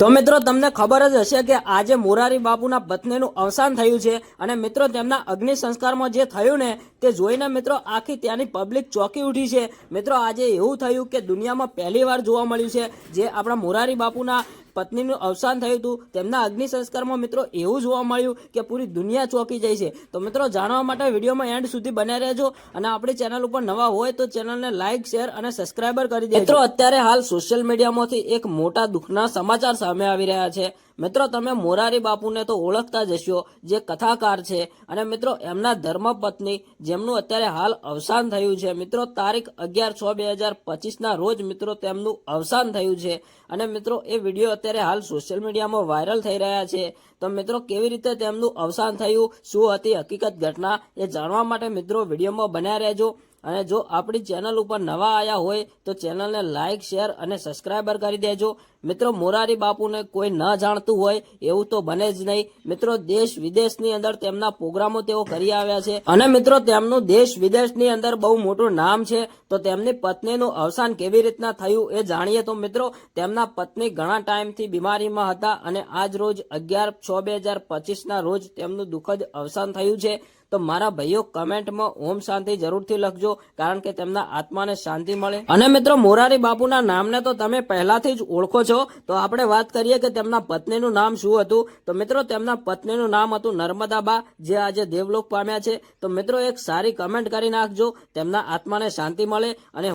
તો મિત્રો, તમને ખબર જ હશે કે આજે મોરારી બાપુના પત્નીનું અવસાન થયું છે અને મિત્રો, તેમના અગ્નિ સંસ્કારમાં જે થયું ને, તે જોઈને મિત્રો આખી ત્યાંની પબ્લિક ચોંકી ઉઠી છે. મિત્રો, આજે એવું થયું કે દુનિયામાં પહેલી વાર જોવા મળ્યું છે જે આપણા મોરારી બાપુના પત્નીનું અવસાન થયું હતું. તેમના અગ્નિ સંસ્કારમાં મિત્રો એવું જોવા મળ્યું કે પૂરી દુનિયા ચોંકી જાય છે. તો મિત્રો જાણવા માટે વિડીયોમાં એન્ડ સુધી બન્યા રહેજો અને આપણી ચેનલ ઉપર નવા હોય તો ચેનલને લાઇક શેર અને સબસ્ક્રાઇબર કરી દેજો. મિત્રો, અત્યારે હાલ સોશિયલ મીડિયામાંથી એક મોટા દુઃખના સમાચાર સામે આવી રહ્યા છે. મિત્રો, તમે મોરારી બાપુને તો ઓળખતા જ હશો, જે કથાકાર છે. અને મિત્રો, એમના ધર્મપત્ની, જેમનું અત્યારે હાલ અવસાન થયું છે. મિત્રો, તારીખ અગિયાર છ બે હજાર પચીસના રોજ, મિત્રો, તેમનું અવસાન થયું છે. અને મિત્રો, એ વીડિયો અત્યારે હાલ સોશિયલ મીડિયામાં વાયરલ થઈ રહ્યા છે. તો મિત્રો, કેવી રીતે તેમનું અવસાન થયું, શું હતી હકીકત ઘટના, એ જાણવા માટે મિત્રો, વિડીયોમાં બન્યા રહેજો. અને જો આપણી ચેનલ ઉપર નવા આવ્યા હોય તો ચેનલને લાઇક શેર અને સબસ્ક્રાઇબર કરી દેજો. મિત્રો, મોરારી બાપુને કોઈ ન જાણતું હોય એવું તો બને જ નહીં. મિત્રો, દેશ વિદેશની અંદર તેમના પ્રોગ્રામો તેઓ કરી આવ્યા છે. અને મિત્રો, તેમનું દેશ વિદેશની અંદર બહુ મોટું નામ છે. તો તેમની પત્નીનું અવસાન કેવી રીતના થયું એ જાણીએ તો મિત્રો, તેમના પત્ની ઘણા ટાઈમથી બીમારીમાં હતા અને આજ રોજ અગિયાર છ બે હજાર પચીસના રોજ તેમનું દુઃખદ અવસાન થયું છે. તો મારા ભાઈઓ કમેન્ટમાં ઓમ શાંતિ જરૂરથી લખજો, કારણ કે તેમના આત્માને શાંતિ મળે. અને મિત્રો, મોરારી બાપુના નામને તો તમે પહેલાથી જ ઓળખો છો. તો આપણે વાત કરીએ કે તેમના પત્નીનું નામ શું હતું? તો મિત્રો, તેમના પત્નીનું નામ હતું નર્મદાબા, જે આજે દેવલોક પામ્યા છે. તો મિત્રો, એક સારી કમેન્ટ કરી નાખજો. તેમના આત્માને શાંતિ મળે અને